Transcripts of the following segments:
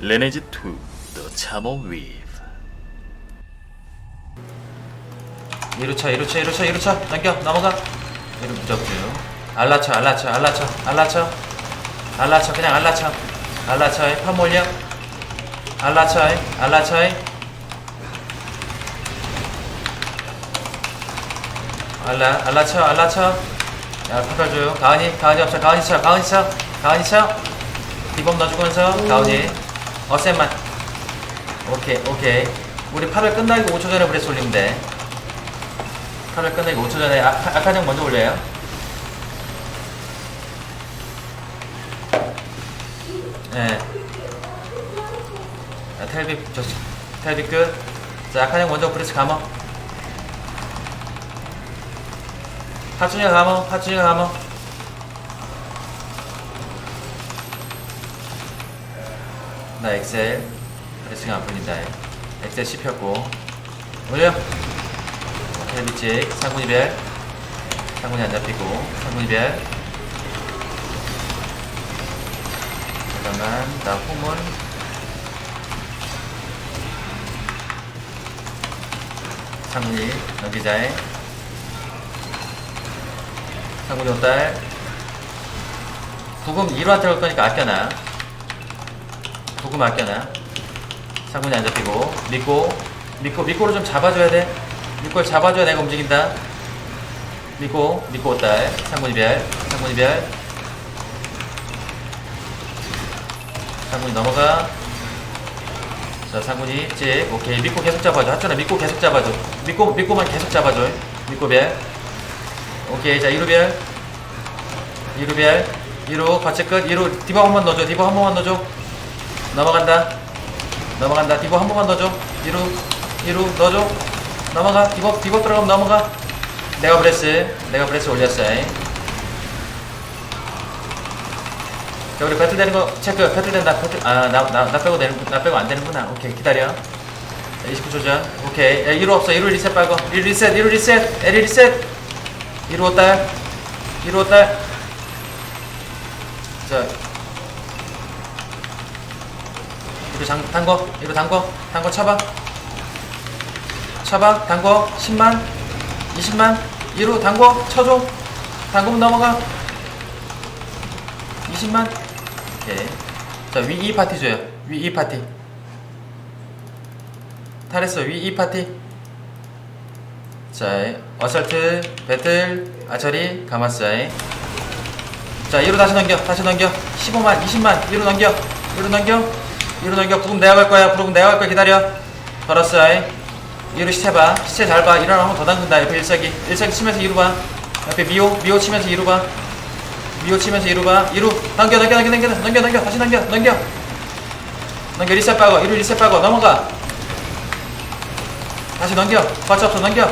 Lineage 2 The Chamo Weave 1루차 1루차 1루차 1루차. 넘겨 넘어가. 1루 무적주 알라쳐 알라쳐 알라쳐 알라쳐 알라쳐 그냥 알라쳐 알라쳐에 판 몰려 알라쳐에 알라쳐에 알라 알라쳐 알라쳐 야 파별줘요. 가은이 가은이 없어. 가은이 쳐 가은이 쳐 가은이 쳐 디범 넣어주면서 가은이 어셈만 오케이 오케이 우리 8월 끝나기 5초 전에 브레스 올리면 돼 8월 끝나기 5초 전에 아, 아카정 먼저 올려요 예. 아, 텔비 저 텔비 끝. 자, 아카정 먼저 브레스 감어. 하준이가 감어. 하준이가 감어. 나 엑셀 브레스가 안 풀린다. 엑셀 씹혔고 올려. 텔비 찍. 상군이 별. 상군이 안 잡히고 상군이 별. 잠깐만 나 후문 상문이 넘기자에 상문이 온딸 부금 1화 들어갈 거니까 아껴놔 부금 아껴놔 상문이 안 잡히고 믿고 믿고 믿고를 좀 잡아줘야 돼 믿고를 잡아줘야 내가 움직인다 믿고 믿고 온딸 상문이 별 상문이 별 상군이 넘어가. 자, 상군이 찍. 오케이. 믿고 계속 잡아줘. 하천아, 믿고 계속 잡아줘. 믿고, 믿고만 계속 잡아줘. 믿고 별. 오케이. 자, 2루 별. 2루 별. 2루, 거치 끝. 2루, 디버 한번 넣어줘. 디버 한 번만 넣어줘. 넘어간다. 넘어간다. 디버 한 번만 넣어줘. 2루, 2루 넣어줘. 넘어가. 디버, 디버 들어가면 넘어가. 내가 브레스. 내가 브레스 올렸어. 자 우리 배틀 되는 거 체크 배틀 된다 배틀 아나 나나 빼고 되는 나 빼고 안 되는구나 오케이 기다려 자, 29초 전 오케이 야 1호 없어 1호 리셋 빨고 1호 리셋 1호 리셋 L 리셋 1호 딸 1호 딸자 1호 장 단거. 1호 단거. 단거 차봐. 차봐. 단거 10만 20만. 1호 단거 쳐줘. 단거면 넘어가. 20만. 오케이 자 위 2 파티 줘요. 위 2 파티. 탈했어. 위 2 파티. 자 어설트 배틀 아처리 가마스아이. 자 1로 다시 넘겨. 다시 넘겨. 15만 20만. 1로 넘겨. 1로 넘겨 1로 넘겨 부금 내가 갈 거야. 부금 내가 갈 거야. 기다려. 걸었어이. 1로 시체 봐. 시체 잘봐. 일어나 한번 더 담근다. 옆에 일석이. 일석이 치면서 2로 봐. 옆에 미호 미호 치면서 2로 봐. 미호 치면서 2루 봐. 2루. 넘겨 넘겨 넘겨 넘겨 넘겨 넘겨. 다시 넘겨 넘겨. 넘겨. 리셋 빠고. 2루 리셋 빠고. 넘어가. 다시 넘겨. 거치 없어 넘겨.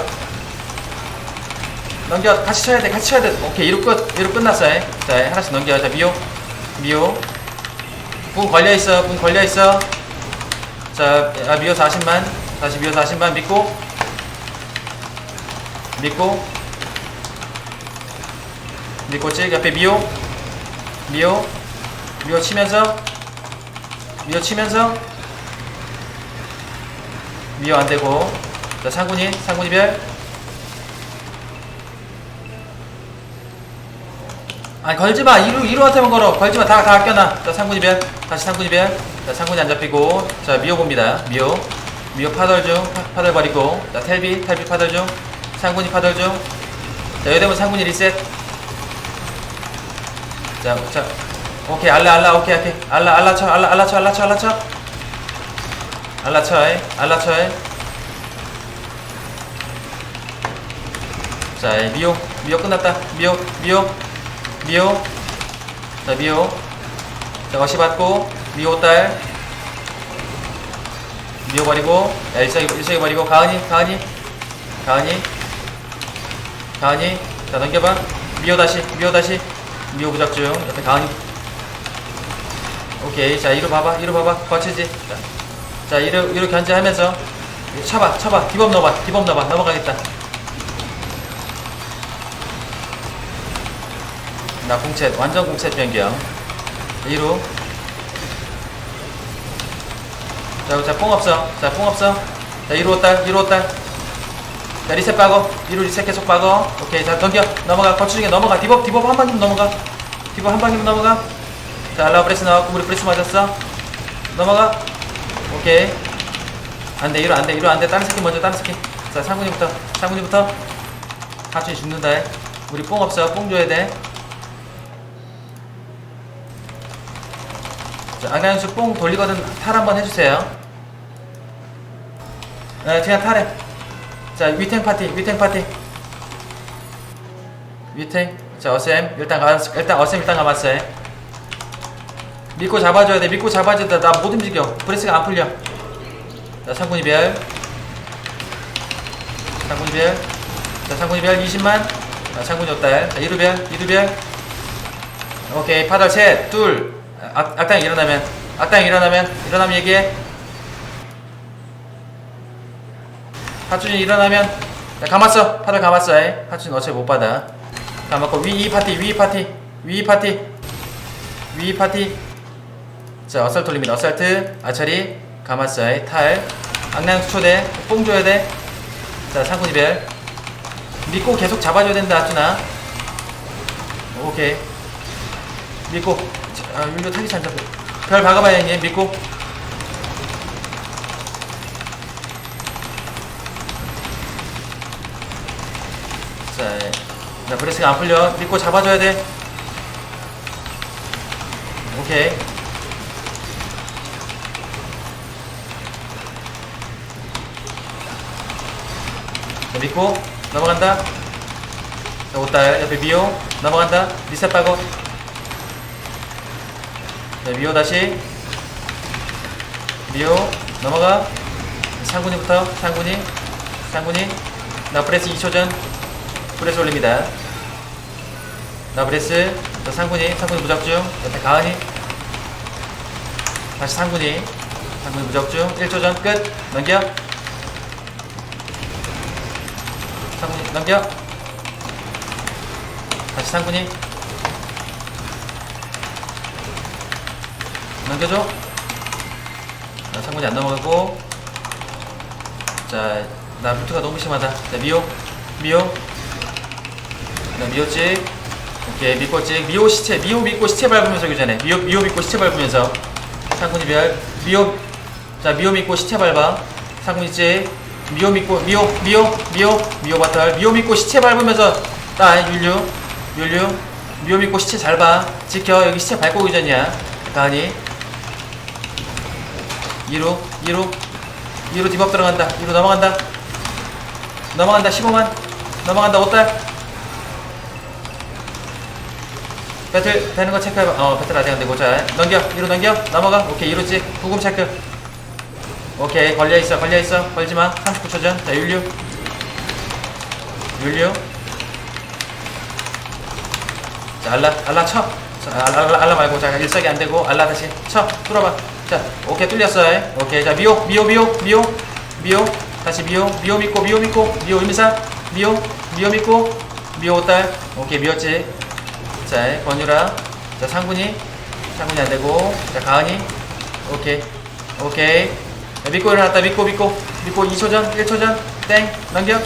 넘겨. 같이 쳐야 돼. 같이 쳐야 돼. 오케이. 2루 끝. 2루 끝났어 잉. 자 하나씩 넘겨. 자 미호. 미호 분 걸려있어 분 걸려있어. 자 아, 미호 40만. 다시 미호 40만 믿고. 믿고. 믿고 찍 옆에 미호 미호 미호 치면서. 미호 치면서. 미호 안되고. 자 상군이 상군이 별 아니 걸지마. 이루 이루한테만 걸어. 걸지마. 다 다 아껴놔. 자 상군이 별 다시 상군이 별자 상군이 안 잡히고. 자 미호 봅니다. 미호. 미호 파덜 중. 파, 파덜 버리고. 자 텔비 텔비 파덜 중. 상군이 파덜 중자 여대문 상군이 리셋. 자, 자, 오케이, 알라, 알라, 오케이, 오케이, 알라, 알라 쳐, 알라, 알라 쳐, 알라 쳐, 알라 쳐, 알라 쳐, 에, 알라 쳐, 에. 자, 이 미호, 미호 끝났다, 미호, 미호, 미호, 자, 미호, 자, 어시 받고, 미호 딸, 미호 버리고, 야, 일성이, 일성이 버리고, 가은이, 가은이, 가은이, 가은이, 자, 넘겨봐, 미호 다시, 미호 다시, 미호 부작 중. 옆에 가은이. 오케이. 자 이로 봐봐 이로 봐봐. 거치지. 자, 자 이로 이로 견제하면서. 쳐봐 쳐봐. 디범 넣어봐 디범 넣어봐 넘어가겠다 나 공채 완전 공채 변경 2루 자, 자, 뽕 없어. 자, 뽕 없어. 자, 이로 딸, 이로 딸. 자, 리셋 빠고. 이로 리셋 계속 빠고. 오케이. 자, 넘겨. 넘어가. 거추 중에 넘어가. 디법, 디법 한 방이면 넘어가. 디법 한 방이면 넘어가. 자, 알라 브레스 나왔고, 우리 브레스 맞았어. 넘어가. 오케이. 안 돼, 이로 안 돼, 이로 안 돼. 다른 새끼 먼저, 다른 새끼. 자, 상군이부터. 상군이부터. 하준이 죽는다. 우리 뽕 없어. 뽕 줘야 돼. 악량수 뽕 돌리거든 탈 한번 해주세요. 네, 그냥 탈해. 자, 위탱 파티, 위탱 파티. 위탱. 자, 어셈. 일단 가, 일단 어셈 일단 가봤어요. 믿고 잡아줘야 돼. 믿고 잡아줘야 돼. 나 못 움직여. 브레스가 안 풀려. 자, 상군 이 별. 상군 이 별. 자, 상군 이 별 20만. 자, 상군 줬달. 자, 이루별, 이루별. 오케이. 파달 셋, 둘. 악, 악당 일어나면. 악당 일어나면. 일어나면 얘기해. 하준이 일어나면. 자, 감았어. 파달 감았어. 에. 하준이 어차피 못 받아. 감았고, 위, 이 파티, 위 파티. 위 파티. 위 파티. 자, 어설트 올립니다. 어설트. 아처리. 감았어. 탈. 악량 초대. 뽕 줘야 돼. 자, 상군 이별. 믿고 계속 잡아줘야 된다, 하준아. 오케이. 믿고. 자, 아, 율도 타기 잘 잡고. 별 박아봐야 형님. 믿고. 자, 자, 브레스가 안 풀려. 믿고 잡아줘야 돼. 오케이. 자, 믿고 넘어간다. 자, 옷달 옆에 미오 넘어간다. 리셋 빠고. 자, 미오 다시. 미오 넘어가. 상군이부터 상군이 상군이. 나 브레스 2초 전. 브레스 올립니다. 나 브레스 자, 상군이 상군이 무적중. 옆에 가은이. 다시 상군이 상군이 무적중. 1초 전 끝. 넘겨. 상군이 넘겨. 다시 상군이 넘겨줘 자, 상군이 안 넘어가고. 자나 루트가 너무 심하다. 자 미오 미오 자 미오 찍 오케이 미꼬 찍. 미오 시체 미오 믿고 시체 밟으면서 교전해. 미오 미오 믿고 시체 밟으면서. 상군이 별. 미오 자 미오 믿고 시체 밟아. 상군이 찍. 미오 믿고 미오 미오 미오 미오 바탈. 미오 믿고 시체 밟으면서. 따 율류. 율류. 미오 믿고 시체 잘봐. 지켜. 여기 시체 밟고 교전이야. 가은이 2루 2루 2루 디벅 들어간다. 2루 넘어간다. 넘어간다. 15만. 넘어간다. 5달. 배틀 되는 거 체크해봐. 어 배틀 아직 안 되고. 자 넘겨. 2루 넘겨. 넘어가. 오케이. 2루지. 구금 체크. 오케이. 걸려있어. 걸려있어. 걸지마. 39초 전자 율류. 율류. 자 알라 알라 쳐. 자, 알라, 알라, 말고. 자 일석이 안 되고. 알라 다시 쳐. 뚫어봐 자 오케이 뚫렸어 오케이 자 미오 미오 미오 미오 미오. 다시 미오 미오 믿고 미오 믿고 미오 의미사 미오 미오 믿고 미오 딸. 오케이 미웠지. 자 권유라. 자 상군이 상군이 안 되고. 자 가은이. 오케이 오케이. 자, 믿고 일어났다. 믿고 믿고 믿고. 2초 전 1초 전 땡 넘겨.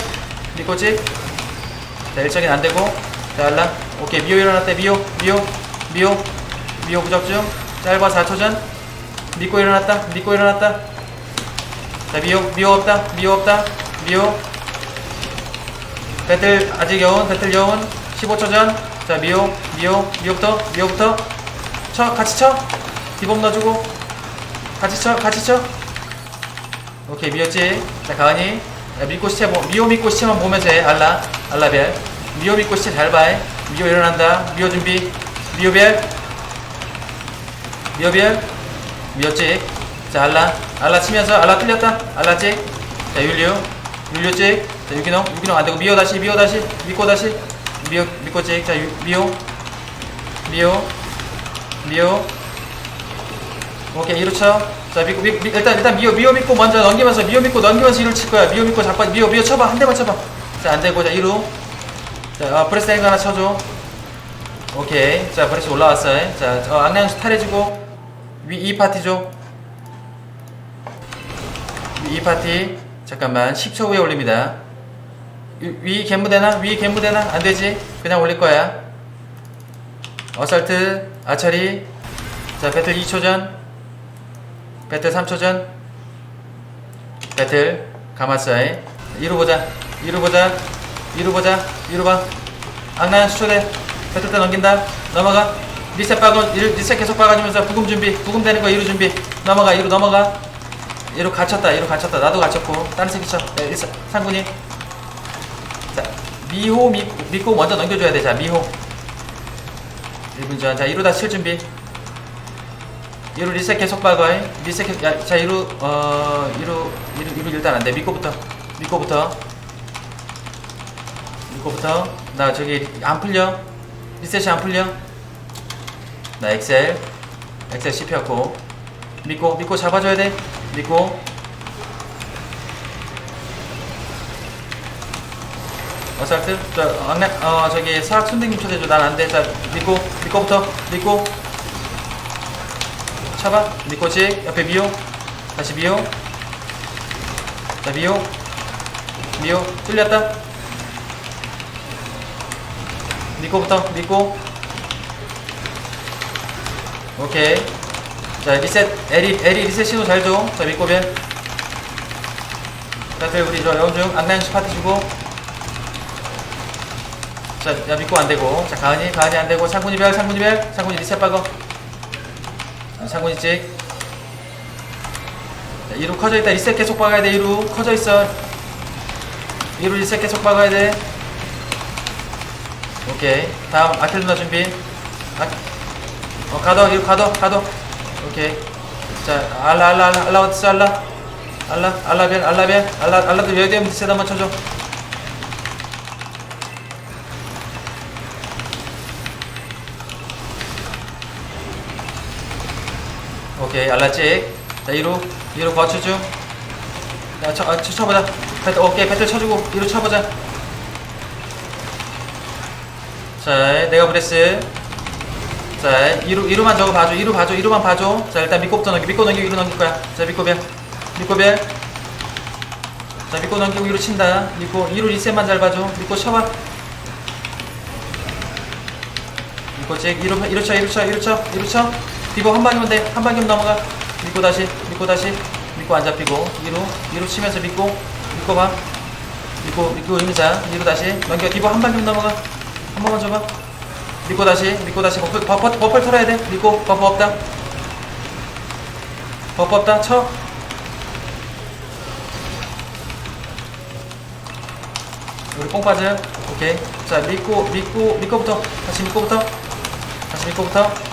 믿고 찍자 1척이 안 되고. 자 알라 오케이 미오 일어났다 미오 미오 미오. 미오 부적 중. 짧아 4초 전 믿고 일어났다 믿고 일어났다. 자 미오 미오 없다 미오 없다 미오 배틀 아직 여운 배틀 여운. 15초 전자 미오 미오 미오부터 미오부터. 쳐 같이 쳐. 디범 넣어주고. 같이 쳐 같이 쳐. 오케이 미었지? 자 가은이. 야, 믿고 시체 보, 미오 믿고 시체만 보면서 해 알라. 알라별. 미오 믿고 시체 잘 봐 미오 일어난다. 미오 준비. 미오별. 미오별 미었지? 자 알라. 알라 치면서 알라 뚫렸다. 알라 찍자 율류 율류 찍자 유기농. 유기농 안되고 미오 다시 미오 다시 믿고 다시. 미오 믿고 찍자 미오 미오 미오 오케이 이루 쳐. 자 믿고 믿, 믿, 일단 일단 미오 미오 믿고 먼저 넘기면서 미오 믿고 넘기면서 이루 칠 거야. 미오 믿고 자꾸 미오 미오 쳐봐. 한 대만 쳐봐. 자 안 되고 자 이루. 자 어, 브레스 앵 하나 쳐줘. 오케이. 자 브레스 올라왔어. 자 어, 악량수 탈해주고 위 이 파티 줘. 이 파티. 잠깐만 10초 후에 올립니다. 위, 위 갯무대나? 위 갯무대나? 안되지? 그냥 올릴 거야. 어설트 아처리. 자 배틀 2초 전. 배틀 3초 전. 배틀 가마사이. 이루 보자. 이루 보자. 이루 보자. 이루 봐. 악난 수초대. 배틀 때 넘긴다. 넘어가 리셋 이루- 리셋 계속 박아주면서 부금 준비 부금 되는 거 이루 준비 넘어가 이루 넘어가 이루 갇혔다 이루 갇혔다 나도 갇혔고 다른 새끼 쳐 네, 리셋 상군이 자 미호 미, 믿고 먼저 넘겨줘야 돼자 미호 1분 전. 자, 이루 다시 칠 준비. 이루 리셋 계속 박아. 리셋 계속. 야, 자, 이루, 어, 이루, 이루, 이루 일단 안 돼. 미코부터. 미코부터. 미코부터. 나 저기 안 풀려. 리셋이 안 풀려. 나 엑셀. 엑셀 씹혔고. 미코, 미코 잡아줘야 돼. 미코. 어설트? 저, 어, 네, 어, 저기, 사학 순댕님 초대해줘. 난 안 돼. 자, 믿고, 믿고부터, 믿고. 쳐봐. 믿고 직. 옆에 미호. 다시 미호. 자, 미호. 미호. 뚫렸다. 믿고부터, 믿고. 오케이. 자, 리셋. 에리, 에리 리셋 신호 잘 줘. 자, 믿고 변. 자, 그 우리 저 영중, 악난시 파티 주고. 자, 야, 믿고 안 되고. 자, 가은이, 가은이 안 되고. 상군이 별, 상군이 별, 상군이 리셋 박어. 아, 상군이 찍. 자, 이루 커져 있다. 리셋 계속 박아야 돼, 이루. 커져 있어. 이루 리셋 계속 박아야 돼. 오케이. 다음, 아틀 누나 준비. 아, 어, 가더, 이루 가더, 가더. 오케이. 자, 알라, 알라, 알라, 알라, 어딨어, 알라. 알라, 알라 별, 알라 별. 알라, 알라도 여기 되면 한번 쳐줘. 오케이 알라찍 자 2루 2루 거쳐 중 자, 쳐, 아, 쳐, 쳐보자 배틀 오케이 배틀 쳐주고 2루 쳐보자 자 내가 브레스 자 2루 2루만 저거 봐줘. 2루 봐줘. 2루만 봐줘. 자 일단 믿고부터 넘기 믿고 넘기고 2루 넘길 거야. 자 믿고별 믿고별 자 믿고 넘기고 2루 친다. 믿고 2루 리셋만 잘 봐줘. 믿고 쳐봐. 믿고 찍 2루 2루 쳐 2루 쳐 2루 쳐 2루 쳐. 비보 한 방이면 돼. 한 방이면 넘어가. 믿고 다시, 믿고 다시, 믿고 안 잡히고, 위로, 위로 치면서 믿고, 믿고 봐. 믿고, 믿고 임자, 위로 다시, 넘겨. 비보 한 방이면 넘어가. 한 번만 줘봐. 믿고 다시, 믿고 다시, 버프, 버프, 버프를 털어야 돼. 믿고, 버프 없다. 버프 없다. 쳐. 우리 뽕 빠져. 오케이. 자, 믿고, 믿고, 믿고부터. 다시 믿고부터. 다시 믿고부터.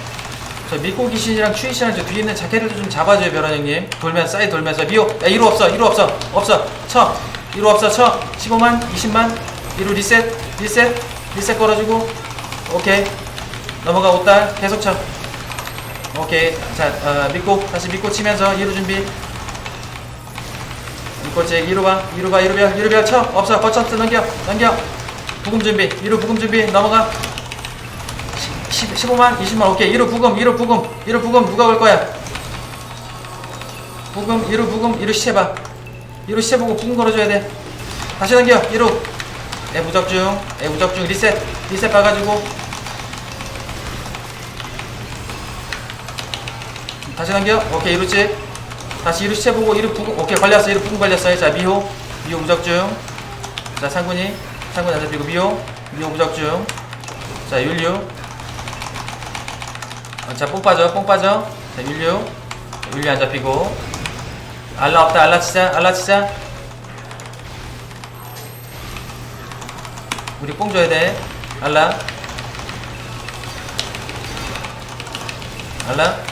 저 믿고 귀신이랑 추위 씨랑 저 뒤에 있는 자켓을 좀 잡아줘요 벼런 형님 돌면서 사이 돌면서 미호 야 1호 없어 1호 없어 없어 쳐 1호 없어 쳐 15만 20만 1호 리셋 리셋 리셋 걸어주고 오케이 넘어가 5달 계속 쳐 오케이 자 어, 믿고 다시 믿고 치면서 2호 준비 믿고 제 2호 봐 2호 봐 1호 별 1호 별쳐 없어 버쳤어 넘겨 넘겨 부금 준비 1호 부금 준비 넘어가 10, 15만, 20만, 오케이. 1호 부금, 1호 부금, 1호 부금 누가 걸 거야? 부금, 1호 부금, 1호 시체 봐. 1호 시체 보고 부금 걸어줘야 돼. 다시 넘겨, 1호. 애 무적중, 애 무적중, 리셋, 리셋 봐가지고. 다시 넘겨, 오케이, 1호 치. 다시 1호 시체 보고 1호 부금, 오케이, 걸렸어, 1호 부금 걸렸어요. 자, 미호, 미호 무적중. 자, 상군이, 상군 안 잡히고, 미호, 미호 무적중. 자, 율류. 어, 자, 뽕 빠져, 뽕 빠져. 자, 율류. 율류 안 잡히고. 알라 없다, 알라 치자, 알라 치자. 우리 뽕 줘야 돼. 알라. 알라.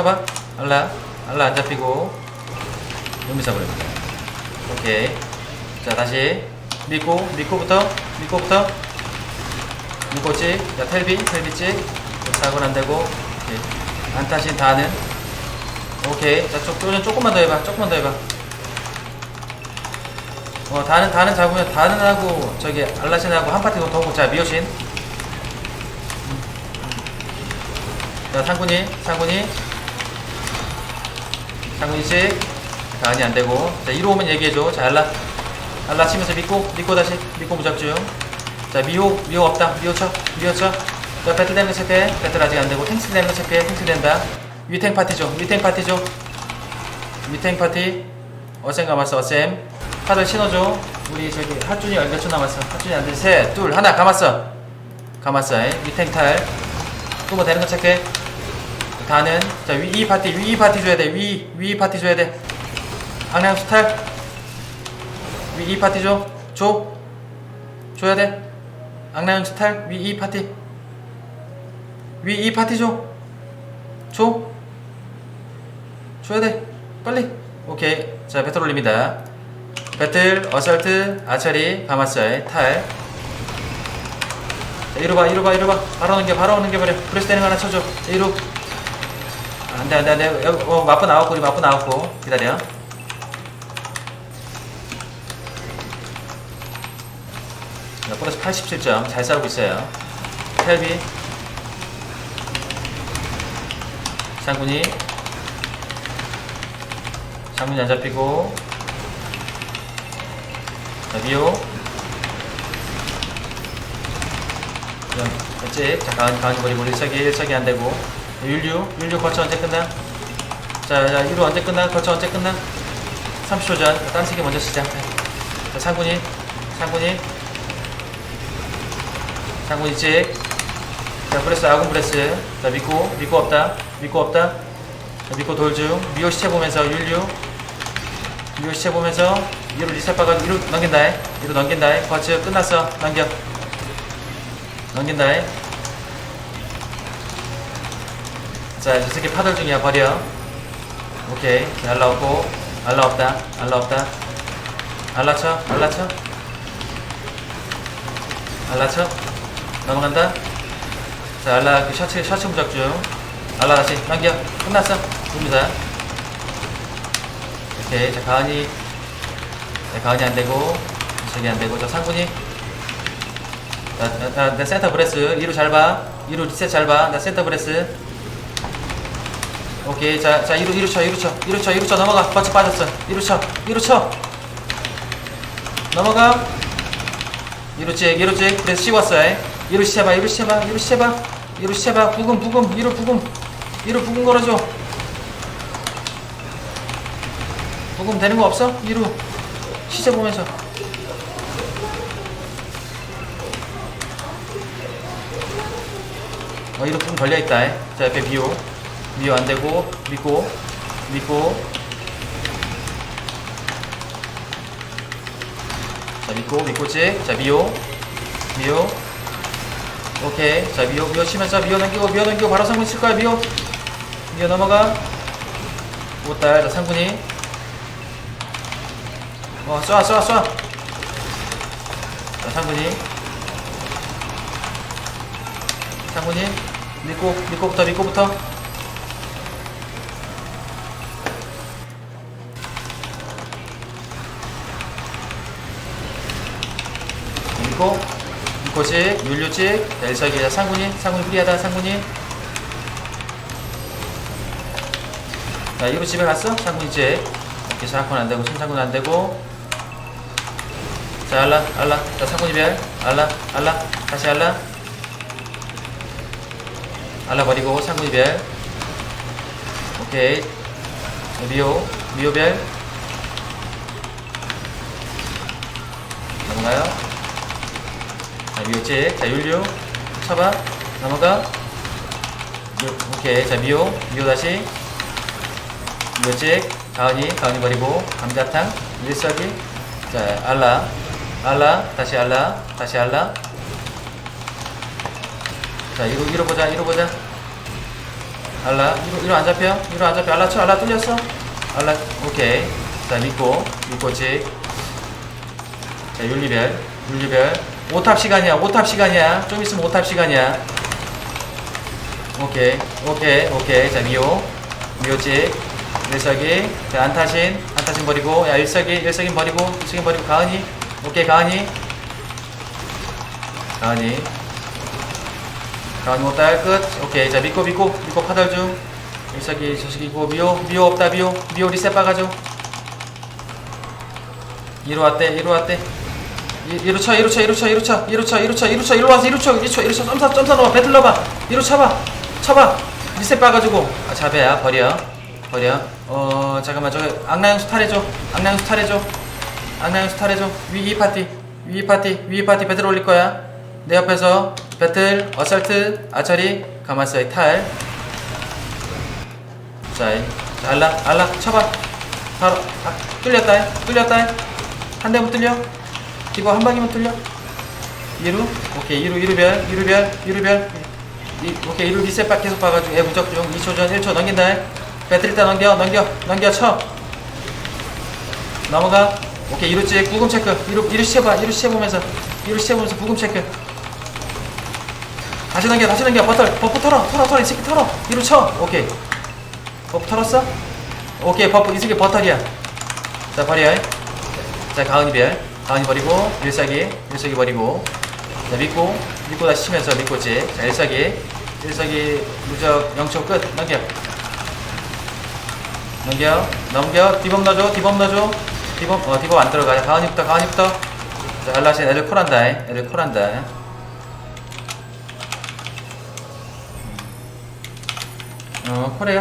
쳐봐. 알라. 알라 안 잡히고. 의미사 버립니다. 오케이. 자 다시 믿고 믿고부터 믿고부터 믿고 찍. 자 텔비 텔비 찍. 사고는 안 되고. 오케이. 안 타신 다는. 오케이. 자 조, 조, 조금만 더 해봐. 조금만 더 해봐. 어 다는 다는 잡으면 다는 하고 저기 알라신하고 한 파티 더 오고 자 미오신. 자 상군이 상군이 상군이 씩 가은이 안되고. 자 이로 오면 얘기해줘. 자 알라. 알라 치면서 믿고 믿고 다시 믿고 무작중. 자 미호 미호 없다. 미호 쳐 미호 쳐 자 배틀 되는 거 체크해 배틀 아직 안 되고 탱스 되는 거 체크해 탱스 된다. 위탱 파티 줘 위탱 파티 줘. 위탱 파티. 어셈 감았어 어셈. 카드 신어줘. 우리 저기 핫준이 몇초 남았어. 핫준이 안 돼. 셋 둘 하나 감았어. 감았어. 위탱 탈 또 뭐 되는 거 체크해 다는 자 위 이 파티 위 이 파티 줘야 돼 위위 이 파티 줘야 돼. 악량 수탈 위 이 파티 줘. 줘. 줘야 돼. 악량 수탈 위 이 파티. 위 이 파티 줘. 줘. 줘야 돼. 빨리. 오케이. 자 배틀 올립니다. 배틀 어설트 아처리 가마사이 탈. 자, 이리 봐, 이리 봐, 이리 봐. 바로 넘겨, 바로 넘겨버려. 프레스 되는 거 하나 쳐줘. 자, 이리. 안 돼, 안 돼, 안 돼. 여기, 어, 마프 나왔고, 우리 마프 나왔고. 기다려. 자, 플러스 87점. 잘 싸우고 있어요. 텔비. 장군이. 장군이 안 잡히고. 자, 미호. 그렇지. 자, 가은, 가은 버리고, 일석이, 일석이 안 되고. 율류, 율류 거쳐 언제 끝나? 자, 자, 율루 언제 끝나? 거쳐 언제 끝나? 30초 전. 자, 딴식이 먼저 시작. 자, 상군이, 상군이. 상군이 찍. 자, 브레스, 아군 브레스. 자, 믿고, 믿고 없다. 믿고 없다. 자, 믿고 돌중. 미호 시체 보면서 율류. 미호 시체 보면서 위로 리셋 박아, 위로 넘긴다. 위로 넘긴다. 거쳐 끝났어. 넘겨. 넘긴다. 자, 저 새끼 파들 중이야, 버려. 오케이. 자, 알라 없고, 알라 없다, 알라 없다. 알라 쳐, 알라 쳐. 알라 쳐. 넘어간다. 자, 알라 그 셔츠, 셔츠 무작 중. 알라 다시 넘겨. 끝났어. 봅니다. 오케이. 자, 가은이. 자, 가은이 안 되고, 저기 안 되고, 저 상군이. 나, 나, 나, 나 센터 브레스 2루 잘 봐. 2루 리셋 잘 봐. 나 센터 브레스. 오케이. 자, 자, 2루, 2루 쳐, 2루 쳐, 2루 쳐, 2루 쳐. 넘어가. 버츠 빠졌어. 2루 쳐, 2루 쳐. 넘어가. 2루 찍, 2루 찍. 브레스 씹었어. 2루 시체봐, 2루 시체봐, 2루 시체봐. 2루 시체봐. 부금, 부금, 2루 부금. 2루 부금 걸어줘. 부금 되는 거 없어? 2루. 시체 보면서. 어, 이렇게 좀 걸려있다. 에. 자, 옆에 미호. 미호 안 되고, 믿고, 믿고. 자, 믿고, 믿고 찍. 자, 미호. 미호. 오케이. 자, 미호, 미호 치면서 미호 넘기고, 미호 넘기고, 바로 상군 칠 거야, 미호. 미호 넘어가. 못달. 자, 상군이. 어, 쏴, 쏴, 쏴. 자, 상군이. 상군이. 믿고, 믿고부터, 믿고부터. 믿고, 믿고씩, 율류씩, nel석이 상군이, 상군이 프리하다, 상군이. 자, 이거 집에 갔어? 상군이 집. 이렇게 사건 안 되고, 손상군 안 되고. 자, 알라, 알라. 자, 상군 이 별. 알라, 알라. 다시 알라. 알라 버리고 상군 이 별 오케이 미호 미호 별 넘어가요 자 미호 찍자 율류 쳐봐. 넘어가. 요, 오케이. 자 미호 미호 다시. 찍 가은이 가은이 버리고. 감자탕. 일석이 자 알라. 알라. 다시 알라. 다시 알라. 자, 이로, 이로 보자, 이로 보자. 알라, 이로, 이로 안 잡혀? 이로 안 잡혀? 알라 쳐, 알라 뚫렸어? 알라, 오케이. 자, 믿고, 믿고 직. 자, 윤리별, 윤리별. 오탑 시간이야, 오탑 시간이야. 좀 있으면 오탑 시간이야. 오케이, 오케이, 오케이. 자, 미호. 미호 직. 일석이. 자, 안타신. 안타신 버리고. 야, 일석이, 일석이 버리고. 일석이 버리고. 가은이. 오케이, 가은이. 가은이. 가운데 못달 끝 오케이 자 믿고 믿고 믿고 파달 중 일석이 저식이고 미오 미오 없다 미오 미오 리셋 박아줘 이로 왔대 이로 왔대 이- 이로 쳐 이로 쳐 이로 쳐 이로 쳐 이로 쳐 이로 쳐 이로 쳐 이로 와서 이로 쳐 이로 쳐 이로 쳐 점사 점사 넣어. 배틀 넣어봐 이로 쳐봐. 쳐봐. 리셋 박아주고. 아 자배야. 버려. 버려. 어 잠깐만. 저기 악나영 수 탈해줘. 악나영 수 탈해줘. 악나영 수 탈해줘. 위이 파티. 위이 파티. 위이 파티. 배틀 올릴 거야. 내 옆에서 배틀 어설트 아처리 가마스의 탈. 자, 이. 자, 알라, 알라, 쳐봐. 바로, 아, 뚫렸다, 이. 뚫렸다. 이. 한 대만 뚫려. 이거 한 방이면 뚫려. 이루, 오케이, 이루, 이루별, 이루별, 이루별. 이, 오케이, 이루 리셋 박 계속 봐가지고, 애 무적 중, 2초 전, 1초 넘긴다. 이. 배틀 일단 넘겨, 넘겨, 넘겨, 쳐. 넘어가. 오케이, 이루 찍, 부금 체크. 이루, 이루 시해봐, 이루 시해보면서, 이루 시해보면서 부금 체크. 다시 넘겨, 다시 넘겨, 버터, 버프 털어, 털어, 털어, 이 새끼 털어. 이루 쳐. 오케이. 버프 털었어? 오케이 버프 이 새끼 버터리야 자 버려 자 가은이 별 가은이 버리고 일사기 일사기 버리고. 자 믿고 믿고 다시 치면서 믿고지. 자 일사기 일사기 무적 영초 끝. 넘겨. 넘겨 넘겨. 디범 넣어줘 디범 넣어줘. 디범 어 디범 안 들어가. 가은이부터 가은이부터 자 알라신 애들 콜한다. 애들 콜한다. 어 콜해요